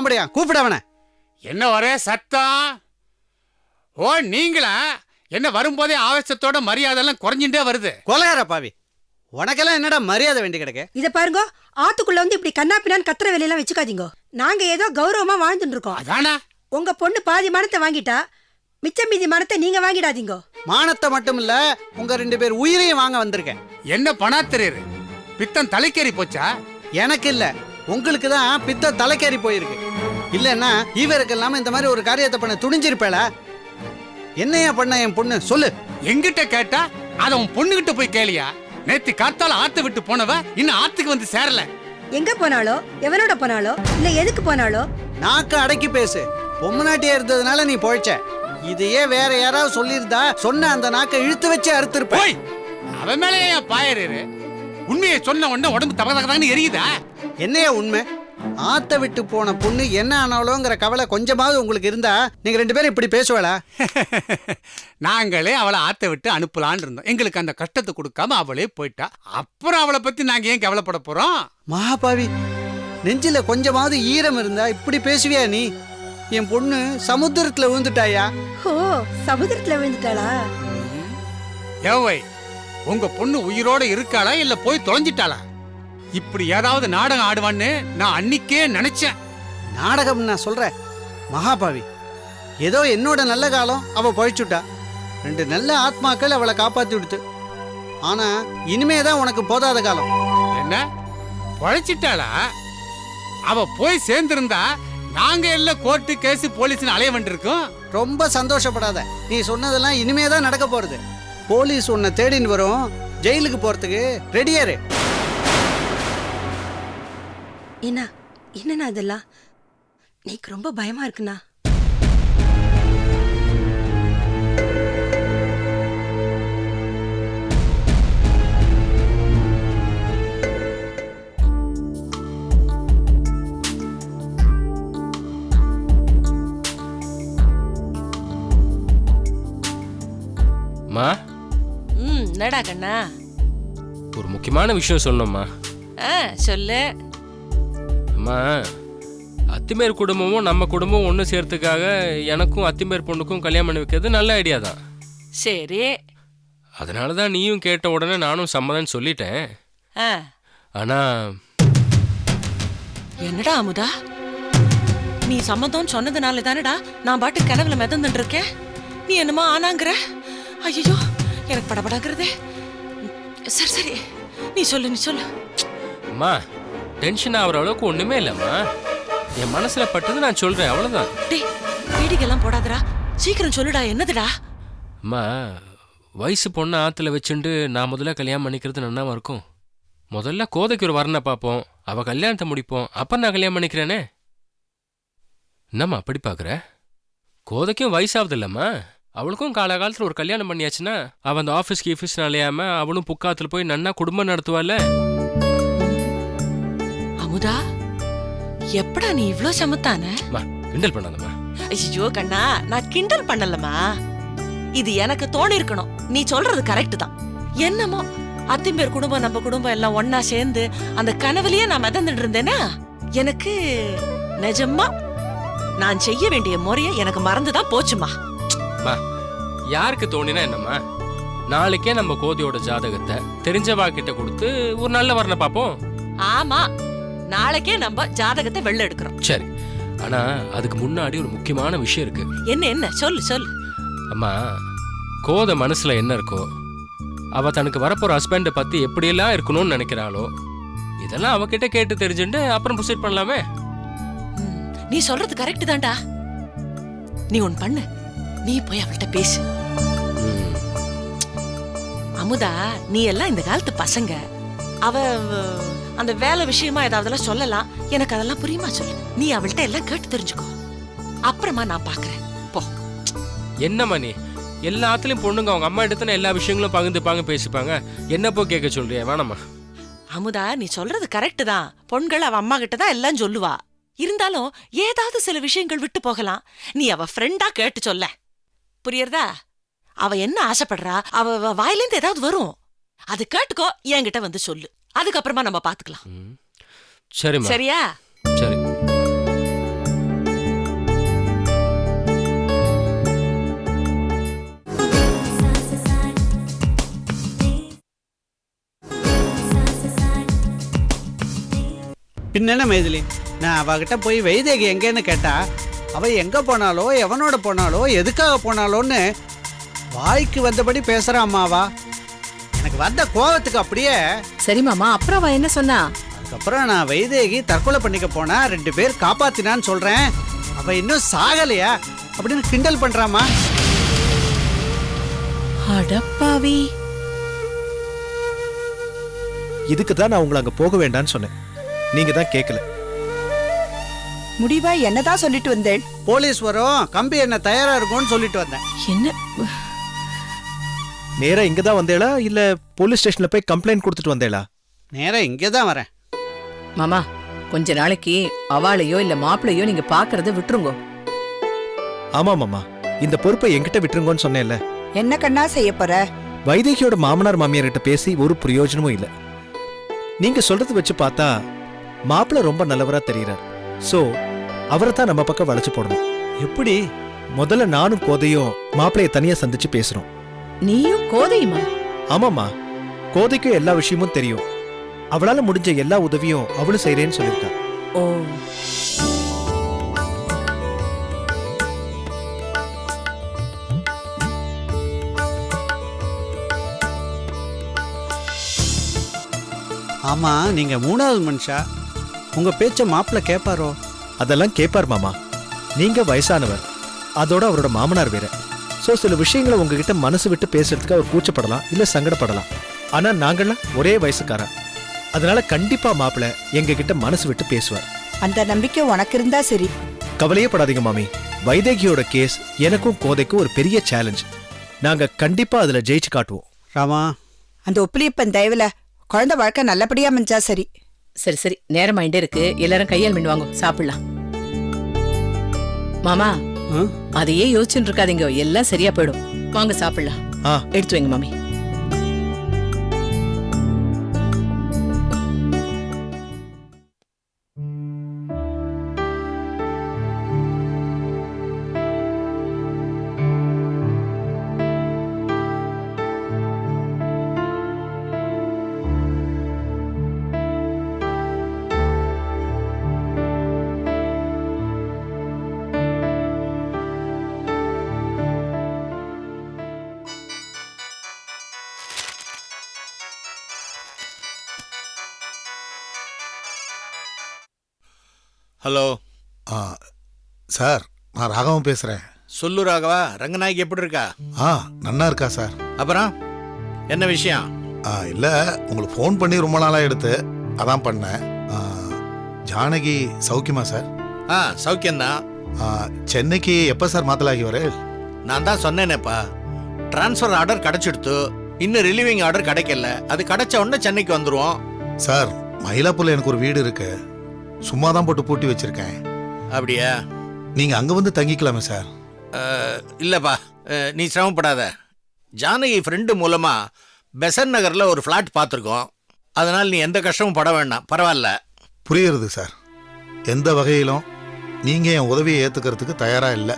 எங்க உன் ஆம்படையா கூப்பிட அவனை. என்ன ஒரே சத்தம் ஓ நீங்களா? என்ன வரும்போதே ஆவேசத்தோட மரியாதைலாம் குறைஞ்சுட்டே வருது. கொலையார பாவி. உனக்கெல்லாம் என்னடா மரியாதை வேண்டி கிடக்கு? இத பாருங்க ஆத்துக்குள்ள வந்து இப்படி கண்ணா பின்னான்னு கத்துற வேலையெல்லாம் வச்சுக்காதீங்க. நாங்க ஏதோ கௌரவமா வாழ்ந்துட்டு இருக்கோம். அதானா? உங்க பொண்ணு பாதி மனத்தை வாங்கிட்டா மிச்சம் மீதி மனத்தை நீங்க வாங்கிடாதீங்க. மானத்தை மட்டும் இல்ல உங்க ரெண்டு பேர் உயிரையும் வாங்க வந்திருக்கேன். என்ன பணாத்திரரு பித்தம் தலைக்கேறி போச்சா? எனக்கு இல்ல. உங்களுக்கு தான் பித்த தலைக்கேறி போயிருக்கு. இல்லைன்னா ஈவருக்கு இல்லாம இந்த மாதிரி ஒரு காரியத்தை பண்ண துணிஞ்சிருப்பேல என்னையா பண்ண என் பொண்ணு? சொல்லு. எங்கிட்ட கேட்டா அத உன் பொண்ணுகிட்ட போய் கேளியா? நேத்து காத்தால ஆத்து விட்டு போனவ இன்னும் ஆத்துக்கு வந்து சேரல. எங்க போனாலோ எவனோட போனாலோ இல்ல எதுக்கு போனாலோ நாக்க அடக்கி பேசு. பொம்மநாட்டியா இருந்ததுனால நீ பொழைச்ச. இதையே வேற யாராவது சொல்லியிருந்தா சொன்ன அந்த நாக்கை இழுத்து வச்சு அறுத்திருப்ப. போய்! அவன் மேலே ஏன் பாயறாரு உண்மையை சொன்ன உடனே உடம்பு தக தகன்னு எரியுதா? என்னையா உண்மை ஆத்த விட்டு போன பொண்ணு என்ன ஆனாலோங்கிற கவலை கொஞ்சமாவது உங்களுக்கு இருந்தா நீங்க ரெண்டு பேரும் இப்படி பேசுவாளா நாங்களே அவளை ஆத்த விட்டு அனுப்பலான்னு இருந்தோம் எங்களுக்கு அந்த கஷ்டத்தை கொடுக்காம அவளே போயிட்டா அப்புறம் அவளை பத்தி நாங்க ஏன் கவலைப்பட போறோம் மகாபாவி நெஞ்சில கொஞ்சமாவது ஈரம் இருந்தா இப்படி பேசுவியா நீ என் பொண்ணு சமுத்திரத்துல விழுந்துட்டாயா ஓ சமுத்திரத்துல விழுந்துட்டாளா ஏவை உங்க பொண்ணு உயிரோட இருக்காளா இல்ல போய் தொலைஞ்சிட்டாளா இப்படி ஏதாவது நாடகம் ஆடுவான்னு நான் அன்னிக்கே நினைச்சேன். நாடகம் நான் சொல்றேன். மகாபாவி ஏதோ என்னோட நல்ல காலம் அவ பழிச்சுட்டா. ரெண்டு நல்ல ஆத்மாக்கள் அவளை காப்பாத்தி விடுத்து. ஆனா இனிமே தான் உனக்கு போதாத காலம். என்ன? பொழைச்சிட்டாளா? அவ போய் சேர்ந்திருந்தா நாங்க எல்லாம் கோர்ட்டு கேஸ் போலீஸ்னு அலைய வேண்டியிருக்கோம் ரொம்ப சந்தோஷப்படாத. நீ சொன்னதெல்லாம் இனிமே தான் நடக்க போறது. போலீஸ் உன்னை தேடின்னு வரும். ஜெயிலுக்கு போறதுக்கு ரெடியாரு என்ன என்னண்ணா இதெல்லாம்? நீக்கு ரொம்ப பயமா இருக்குண்ணா. அம்மா ம் என்னடா கண்ணா? ஒரு முக்கியமான விஷயம் சொல்லணும்மா ஆ சொல்லு. அம்மா அத்திமேர் குடும்பமும் நம்ம குடும்பமும் ஒன்று சேர்த்துக்காக எனக்கும் அத்திமேர் பொண்ணுக்கும் கல்யாணம் பண்ணி வைக்கிறது நல்ல ஐடியா தான். சரி. அதனால தான் நீயும் கேட்ட உடனே நானும் சம்மதம்னு சொல்லிட்டேன். ஆ. ஆனால் என்னடா அமுதா? நீ சம்மதம் சொன்னதுனால தானடா நான் பாட்டு கனவுல மிதந்துட்டு இருக்கேன். நீ என்னமோ ஆனாங்கிற? ஐயோ எனக்கு படபடாங்கிறதே. சரி சரி. நீ சொல்லு நீ சொல்லு. அம்மா டென்ஷன் ஆகிற அளவுக்கு ஒன்றுமே இல்லைம்மா. என் மனசில் பட்டது நான் சொல்கிறேன் அவ்வளோதான் டேய் வேடிக்கைலாம் போடாதடா. சீக்கிரம் சொல்லுடா என்னதுடா? அம்மா வயசு பொண்ணை ஆற்றுல வச்சுண்டு நான் முதல்ல கல்யாணம் பண்ணிக்கிறது நன்னாம இருக்கும். முதல்ல கோதைக்கு ஒரு வரனை பார்ப்போம் அவள் கல்யாணத்தை முடிப்போம் அப்புறம் நான் கல்யாணம் பண்ணிக்கிறேனே. என்னம்மா அப்படி பார்க்குற? கோதைக்கும் வயசாகுது இல்லம்மா அவளுக்கும் காலகாலத்தில் ஒரு கல்யாணம் பண்ணியாச்சுன்னா அவள் அந்த ஆஃபீஸ்க்கு கீஃபீஸ்னு அலையாம அவளும் புக்காத்துல போய் நன்னா குடும்பம் நடத்துவாள்ல. அமுதா எப்படா நீ இவ்ளோ சமத்தான? கிண்டல் பண்ணாதம்மா. ஐயோ கண்ணா நான் கிண்டல் பண்ணலமா இது எனக்கு தோணி இருக்கணும். நீ சொல்றது கரெக்ட் தான். என்னமோ அத்திம்பேர் குடும்பம் நம்ம குடும்பம் எல்லாம் ஒன்னா சேர்ந்து அந்த கனவுலயே நான் மிதந்துட்டு இருந்தேனா? எனக்கு நிஜமா நான் செய்ய வேண்டிய முறையை எனக்கு மறந்துதான் போச்சுமா யாருக்கு தோணினா என்னம்மா? நாளைக்கே நம்ம கோதையோட ஜாதகத்தை தெரிஞ்சவா கிட்ட கொடுத்து ஒரு நல்ல வரனை பார்ப்போம். ஆமா நாளைக்கே நம்ம ஜாதகத்தை வெள்ள எடுக்கிறோம். சரி. ஆனா அதுக்கு முன்னாடி ஒரு முக்கியமான விஷயம் இருக்கு. என்ன என்ன? சொல்லு சொல்லு. அம்மா கோத மனசுல என்ன இருக்கோ அவ தனக்கு வரப்போற ஹஸ்பண்டை பத்தி எப்படியெல்லாம் இருக்கணும்னு நினைக்கிறாளோ இதெல்லாம் அவகிட்ட கேட்டு தெரிஞ்சுட்டு அப்புறம் ப்ரொசீட் பண்ணலாமே. நீ சொல்றது கரெக்ட் தான்டா. நீ ஒன் பண்ணு. நீ போய் அவள்கிட்ட பேசு. அமுதா நீ எல்லாம் இந்த காலத்து பசங்க. அவ அந்த வேலை விஷயமா ஏதாவதெல்லாம் சொல்லலாம். எனக்கு அதெல்லாம் புரியுமா சொல்லு? நீ அவள்கிட்ட எல்லாம் கேட்டு தெரிஞ்சுக்கோ. அப்புறமா நான் பாக்குறேன். போ. என்னம்மா நீ எல்லாத்துலயும் பொண்ணுங்க அவங்க அம்மா எடுத்துன எல்லா விஷயங்களும் பகிர்ந்துப்பாங்க பேசிப்பாங்க. என்ன போ கேட்க சொல்றியா? வேணாம்மா அமுதா நீ சொல்றது கரெக்ட் தான். பொண்கள் அவ அம்மா கிட்ட தான் எல்லாம் சொல்லுவா. இருந்தாலும் ஏதாவது சில விஷயங்கள் விட்டு போகலாம். நீ அவ ஃப்ரெண்டா கேட்டு சொல்ல. புரியுறதா? அவ என்ன ஆசைப்படுறா? அவ அவ வாயிலேந்து ஏதாவது வரும். அது கேட்டுக்கோ என்கிட்ட வந்து சொல்லு. அதுக்கப்புறமா நம்ம பாத்துக்கலாம். சரிம்மா சரியா? சரி. பின்னென்ன மைதிலி? நான் அவகிட்ட போய் வைதேகி எங்கேன்னு கேட்டா அவ எங்க போனாலோ எவனோட போனாலோ எதுக்காக போனாலோன்னு வாய்க்கு வந்தபடி பேசுறா அம்மாவா. வந்த கோவத்துக்கு அப்படியே சரி மாமா அப்புறம் அவ என்ன சொன்னா? அதுக்கப்புறம் நான் வைதேகி தற்கொலை பண்ணிக்க போனா ரெண்டு பேர் காப்பாத்தினான்னு சொல்றேன். அவ இன்னும் சாகலையா? அப்படின்னு கிண்டல் பண்றாமா? அடப்பாவி இதுக்கு தான் நான் உங்களை அங்க போக வேண்டாம்னு சொன்னேன். நீங்க தான் கேட்கல முடிவா என்னதான் சொல்லிட்டு வந்தேன். போலீஸ் வரும் கம்பி என்ன தயாரா இருக்கும்னு சொல்லிட்டு வந்தேன். என்ன? நேரா இங்க தான் வந்தேளா? இல்ல போலீஸ் ஸ்டேஷன்ல போய் கம்ப்ளைண்ட் கொடுத்துட்டு வந்தேளா? நேரா இங்கே தான் வரேன். மாமா கொஞ்ச நாளைக்கு அவளையோ இல்ல மாப்பிளையோ நீங்க பாக்குறத விட்டுருங்க. ஆமா மாமா. இந்த பொறுப்பை என்கிட்ட விட்டுருங்கன்னு சொன்னேன்ல. என்ன கண்ணா செய்ய போற? வைதேகியோட மாமனார் மாமியார் கிட்ட பேசி ஒரு பிரயோஜனமும் இல்ல. நீங்க சொல்றது வச்சு பார்த்தா மாப்பிள்ளை ரொம்ப நல்லவரா தெரியறார். சோ அவரை தான் நம்ம பக்கம் வளைச்சு போடணும். எப்படி? முதல்ல நானும் கோதையும் மாப்பிளைய தனியா சந்திச்சு பேசுறோம். நீயும் கோதையுமா? ஆமாமா கோதைக்கும் எல்லா விஷயமும் தெரியும். அவளால முடிஞ்ச எல்லா உதவியும் அவளும் செய்றேன்னு சொல்லியிருக்கா. ஓ. ஆமா நீங்க மூணாவது மனுஷா? உங்க பேச்ச மாப்பிள்ள கேட்பாரோ அதெல்லாம் கேட்பார் மாமா. நீங்க வயசானவர். அதோட அவரோட மாமனார் வேற. சோ சில விஷயங்களை உங்ககிட்ட மனசு விட்டு பேசுறதுக்கு அவர் கூச்சப்படலாம் இல்ல சங்கடப்படலாம். ஆனா நாங்கெல்லாம் ஒரே வயசுக்காரா அதனால கண்டிப்பா மாப்பிள்ள எங்க கிட்ட மனசு விட்டு பேசுவார். அந்த நம்பிக்கை உனக்கு இருந்தா சரி. கவலையே படாதீங்க மாமி. வைதேகியோட கேஸ் எனக்கும் கோதைக்கும் ஒரு பெரிய சேலஞ்ச் நாங்க கண்டிப்பா அதுல ஜெயிச்சு காட்டுவோம். ராமா. அந்த ஒப்பிலியப்பன் தயவுல குழந்தை வாழ்க்கை நல்லபடியா அமைஞ்சா சரி. சரி சரி. நேரமாயிட்டே இருக்கு. எல்லாரும் கையால் மீன் வாங்க. சாப்பிடலாம். மாமா? அதையே யோசிச்சுட்டு இருக்காதீங்க. எல்லாம் சரியா போயிடும். வாங்க சாப்பிடலாம். எடுத்து வைங்க மாமி. ஹலோ. ஆ சார் நான் ராகவன் பேசுறேன். சொல்லு ராகவா ரங்கநாயகி எப்படி இருக்கா? ஆ நன்னா இருக்கா சார். அப்புறம் என்ன விஷயம்? ஆ இல்ல உங்களுக்கு ஃபோன் பண்ணி ரொம்ப நாளா எடுத்து அதான் பண்ணேன். ஆ, ஜானகி சௌக்கியமா சார்? ஆ சௌக்கியம்தான் ஆ, சென்னைக்கு எப்போ சார் மாத்தலாகி வர? நான் தான் சொன்னேனேப்பா. ட்ரான்ஸ்ஃபர் ஆர்டர் கிடைச்சிடுத்து இன்னும் ரிலீவிங் ஆர்டர் கிடைக்கல. அது கிடைச்ச உடனே சென்னைக்கு வந்துருவோம். சார் மயிலாப்பூர்ல எனக்கு ஒரு வீடு இருக்கு. சும்மா தான் போட்டு பூட்டி வச்சிருக்கேன். அப்படியா? நீங்க அங்க வந்து தங்கிக்கலாமே சார். இல்லப்பா. நீ சிரமப்படாத. ஜானகி ஃப்ரெண்டு மூலமா பெசன் நகர்ல ஒரு ஃப்ளாட் பார்த்துருக்கோம். அதனால நீ எந்த கஷ்டமும் பட வேண்டாம். பரவாயில்ல. புரியுறது சார். எந்த வகையிலும் நீங்க என் உதவியை ஏத்துக்கிறதுக்கு தயாரா இல்லை.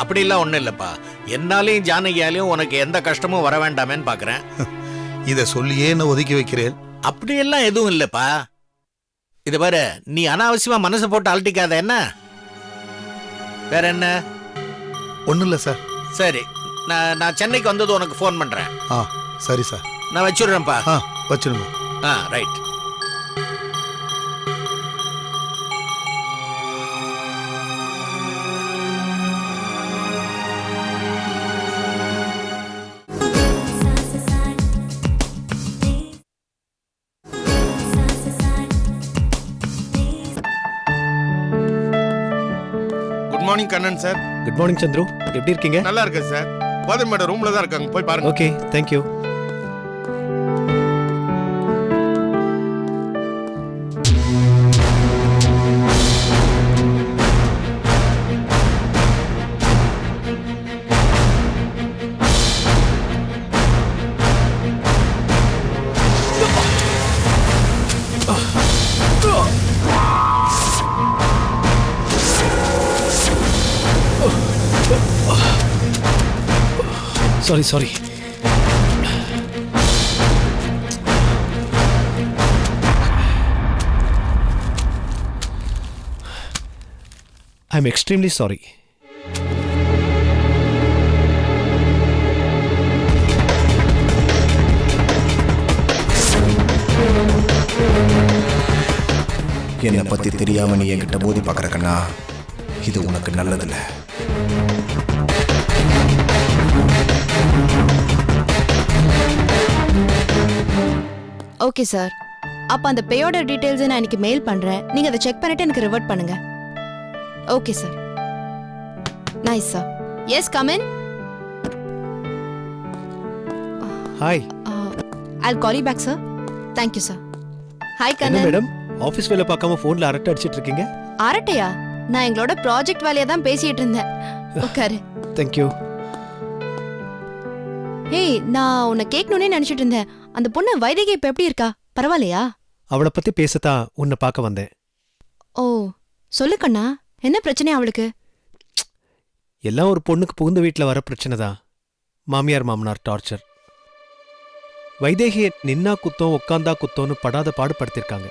அப்படிலாம் ஒன்றும் இல்லைப்பா. என்னாலையும் ஜானகியாலையும் உனக்கு எந்த கஷ்டமும் வர வேண்டாமேன்னு பார்க்குறேன் இதை சொல்லியே என்ன ஒதுக்கி வைக்கிறேன். அப்படியெல்லாம் எதுவும் இல்லைப்பா. இது பாரு நீ அனாவசியமா மனசை போட்டு அழட்டிக்காத என்ன? வேற என்ன? ஒன்றும் இல்லை சார். சரி நான் நான் சென்னைக்கு வந்தது உனக்கு ஃபோன் பண்றேன். ஆ சரி சார். நான் வச்சுடுறேன்ப்பா. ஆ வச்சிருங்க ஆ right morning Kannan sir. Good morning Chandru. எப்படி இருக்கீங்க? நல்லா இருக்கேன் சார். கோதை மேடம் ரூம்ல தான் இருக்காங்க. போய் பாருங்க. Okay thank you sorry sorry I am extremely sorry என்னை பத்தி தெரியாம நீ என்கிட்ட போதி பார்க்குறக்கண்ணா கண்ணா இது உனக்கு நல்லதில்லை. ஓகே சார் அப்ப அந்த பேயோட டீடைல்ஸ் நான் இன்னைக்கு மெயில் பண்றேன். நீங்க அதை செக் பண்ணிட்டு எனக்கு ரிவர்ட் பண்ணுங்க. Okay sir nice sir yes come in hi I'll call you back sir thank you sir hi Kannan madam office வேலை பார்க்காம ஃபோனில் அரட்டை அடிச்சிட்டு இருக்கீங்க? அரட்டையா? நான் எங்களோட ப்ராஜெக்ட் வேலையை தான் பேசிட்டு இருந்தேன். உட்காரு. தேங்க்யூ ஏய் நான் உன்னை கேட்கணும்னே நினைச்சிட்டு இருந்தேன். அந்த பொண்ணு வைதகி இப்ப எப்படி இருக்கா? பரவாயில்லையா? அவளை பற்றி பேசத்தான் உன்னை பார்க்க வந்தேன். ஓ சொல்லு கண்ணா. என்ன பிரச்சனை அவளுக்கு? எல்லாம் ஒரு பொண்ணுக்கு புகுந்த வீட்டில் வர பிரச்சனை தான். மாமியார் மாமனார் டார்ச்சர் வைதேகியை நின்னா குத்தம் உக்காந்தா குத்தம்னு படாத பாடுபடுத்திருக்காங்க.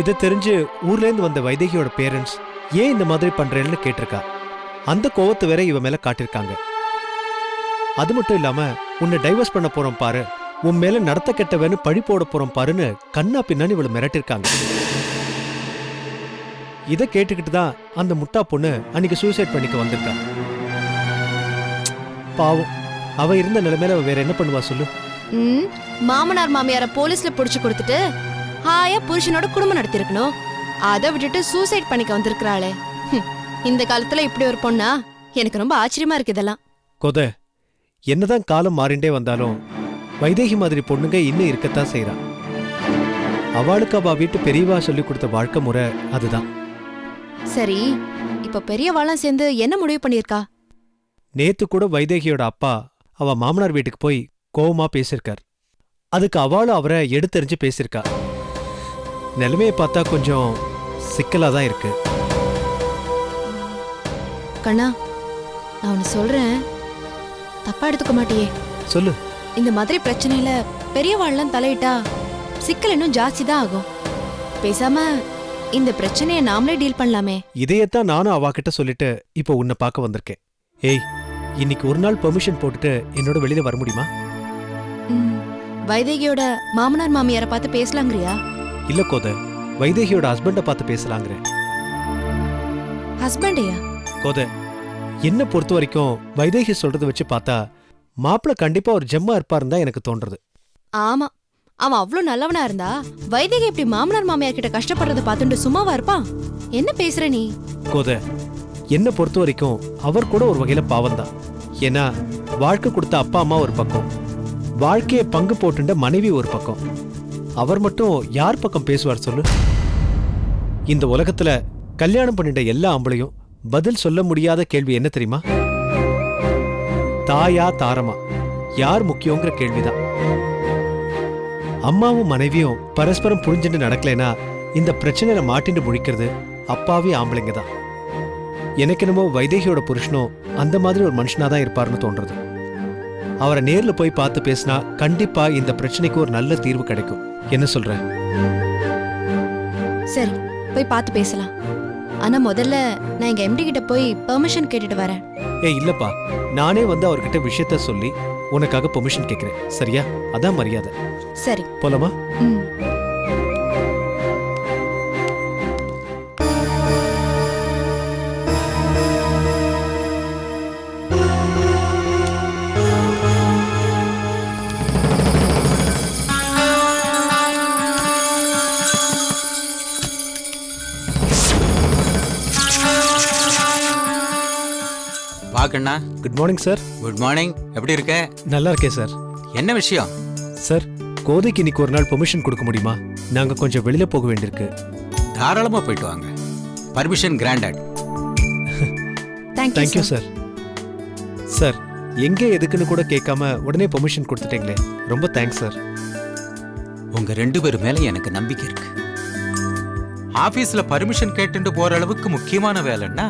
இதை தெரிஞ்சு ஊர்லேருந்து வந்த வைதேகியோட பேரண்ட்ஸ் ஏன் இந்த மாதிரி பண்றேன்னு கேட்டிருக்கா. அந்த கோவத்தை வேற இவ மேல காட்டியிருக்காங்க. அது மட்டும் இல்லாம உன்னை டைவர்ஸ் பண்ண போறோம் பாரு. உன் மேல நடத்த கெட்டவன்னு பழி போட போறோம் பாருன்னு கண்ணா பின்னான்னு இவளை மிரட்டிருக்காங்க. இதை கேட்டுக்கிட்டு தான் அந்த முட்டா பொண்ணு அன்னைக்கு சூசைட் பண்ணிக்க வந்திருக்கா. பாவம். அவ இருந்த நிலைமையில அவ வேற என்ன பண்ணுவா சொல்லு? ம் மாமனார் மாமியார போலீஸ்ல புடிச்சு கொடுத்துட்டு ஹாயா புருஷனோட குடும்பம் நடத்திருக்கணும். அதை விட்டுட்டு சூசைட் பண்ணிக்க வந்திருக்கிறாளே. இந்த காலத்துல இப்படி ஒரு பொண்ணா? எனக்கு ரொம்ப ஆச்சரியமா இருக்கு இதெல்லாம். கொத என்னதான் காலம் மாறிண்டே வந்தாலும் வைதேகி மாதிரி பொண்ணுங்க இன்னும் இருக்கத்தான் செய்றா அவளுக்கு அவ வீட்டு பெரியவா சொல்லி கொடுத்த வாழ்க்கை முறை அதுதான். சரி இப்ப பெரியவாளாம் சேர்ந்து என்ன முடிவு பண்ணியிருக்கா? நேத்து கூட வைதேகியோட அப்பா அவ மாமனார் வீட்டுக்கு போய் கோவமா பேசியிருக்கார். அதுக்கு அவளும் அவரை எடுத்தெறிஞ்சு பேசியிருக்கா. நிலைமையை பார்த்தா கொஞ்சம் சிக்கலா தான் இருக்கு. கண்ணா நான் ஒன்னு சொல்றேன். தப்பா எடுத்துக்க மாட்டியே. சொல்லு. இந்த மாதிரி பிரச்சனையில பெரியவாள்லாம் தலையிட்டா சிக்கல் இன்னும் ஜாஸ்தி தான் ஆகும். பேசாம இந்த பிரச்சனையை நாமளே டீல் பண்ணலாமே. இதையத்தான் நானும் அவாகிட்ட சொல்லிட்டு இப்போ உன்னை பார்க்க வந்திருக்கேன். ஏய் இன்னைக்கு ஒரு நாள் பெர்மிஷன் போட்டுட்டு என்னோட வெளியில வர முடியுமா? வைதேகியோட மாமனார் மாமியாரை பார்த்து பேசலாங்கிறியா? இல்ல கோத வைதேகியோட ஹஸ்பண்ட பார்த்து பேசலாங்கிறேன். ஹஸ்பண்டையா கோத என்ன பொறுத்த வரைக்கும் வைதேகி சொல்றத வச்சு பார்த்தா மாப்பிள்ள கண்டிப்பா ஒரு ஜெம்மா இருப்பாருன்னு தான் எனக்கு தோன்றது ஆமா. அவன் அவ்ளோ நல்லவனா இருந்தா வைதேகி இப்படி மாமனார் மாமியார் கிட்ட கஷ்டப்படுறத பார்த்துட்டு சும்மாவா இருப்பான்? என்ன பேசுற நீ? கோத என்ன பொறுத்த வரைக்கும் அவர் கூட ஒரு வகையில பாவம்தான். ஏன்னா வாழ்க்கை கொடுத்த அப்பா அம்மா ஒரு பக்கம் வாழ்க்கையை பங்கு போட்டுண்ட மனைவி ஒரு பக்கம். அவர் மட்டும் யார் பக்கம் பேசுவார் சொல்லு? இந்த உலகத்துல கல்யாணம் பண்ணிட்ட எல்லா ஆம்பளையும் பதில் சொல்ல முடியாத கேள்வி என்ன தெரியுமா? தாயா தாரமா யார் முக்கியங்கிற கேள்விதான். அம்மாவும் மனைவியும் பரஸ்பரம் புரிஞ்சுட்டு நடக்கலைன்னா இந்த பிரச்சனையில மாட்டிண்டு முழிக்கிறது அப்பாவே ஆம்பளைங்க தான் எனக்கு என்னமோ வைதேகியோட புருஷனும் அந்த மாதிரி ஒரு மனுஷனா தான் இருப்பார்னு தோன்றது. அவரை நேர்ல போய் பார்த்து பேசினா கண்டிப்பா இந்த பிரச்சனைக்கு ஒரு நல்ல தீர்வு கிடைக்கும். என்ன சொல்ற? சரி போய் பார்த்து பேசலாம். ஆனா முதல்ல நான் எங்க எம்டி கிட்ட போய் பெர்மிஷன் கேட்டுட்டு வரேன். ஏ இல்லப்பா. நானே வந்து அவர்கிட்ட விஷயத்த சொல்லி உனக்காக பெர்மிஷன் கேட்கிறேன் சரியா? அதான் மரியாதை. சரி. போலாமா? ம். வாக்கண்ணா good morning sir good morning எப்படி இருக்க? நல்லா இருக்கேன் சார் என்ன விஷயம்? சார் கோதைக்கு இன்னைக்கு ஒரு நாள் பெர்மிஷன் கொடுக்க முடியுமா? நாங்க கொஞ்சம் வெளியில போக வேண்டியிருக்கு. தாராளமா போயிட்டு வாங்க. Permission granted thank you sir sir sir எங்க எதுக்குன்னு கூட கேட்காம உடனே பெர்மிஷன் கொடுத்துட்டீங்களே. ரொம்ப தேங்க்ஸ் சார் உங்க ரெண்டு பேர் மேல எனக்கு நம்பிக்கை இருக்கு. ஆபீஸ்ல பர்மிஷன் கேட்டுட்டு போற அளவுக்கு முக்கியமான வேலைன்னா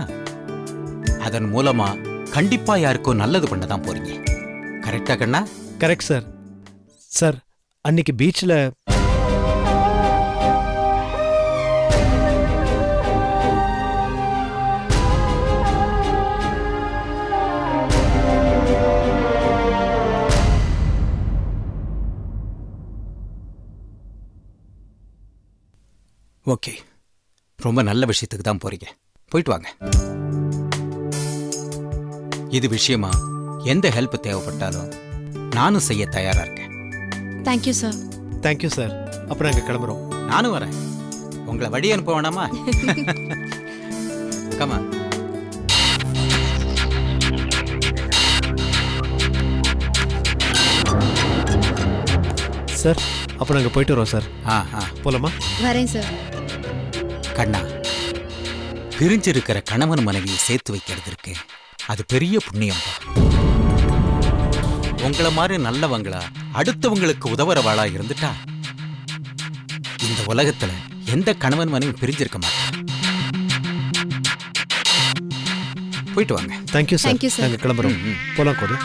அதன் மூலமா கண்டிப்பா யாருக்கும் நல்லது பண்ண தான் போறீங்க. கரெக்டா கண்ணா? கரெக்ட் சார் சார் அன்னைக்கு பீச்சில் ஓகே ரொம்ப நல்ல விஷயத்துக்கு தான் போறீங்க. போயிட்டு வாங்க. இது விஷயமா? எந்த ஹெல்ப் தேவைப்பட்டாலும் நானும் செய்ய தயாரா இருக்கேன். தேங்க்யூ சார் தேங்க்யூ சார் அப்போ நாங்கள் கிளம்புறோம். நானும் வரேன். உங்களை வழி அனுப்ப வேணாமா? கமா சார் அப்போ நாங்கள் போயிட்டு வரோம் சார் ஆ ஆ. போலாமா? வரேன் சார் கண்ணா பிரிஞ்சிருக்கிற கணவன் மனைவியை சேர்த்து வைக்கிறது இருக்கு அது பெரிய புண்ணியம்பா உங்கள மாதிரி நல்லவங்களா அடுத்தவங்களுக்கு உதவுறவாளா இருந்துட்டா? இந்த உலகத்துல எந்த கணவன் மனைவி பிரிஞ்சிருக்க மாட்டாங்க. போயிட்டு வாங்க. Thank you sir Thank you, sir. நாங்கள் கிளம்புறோம். போலாம் கோது.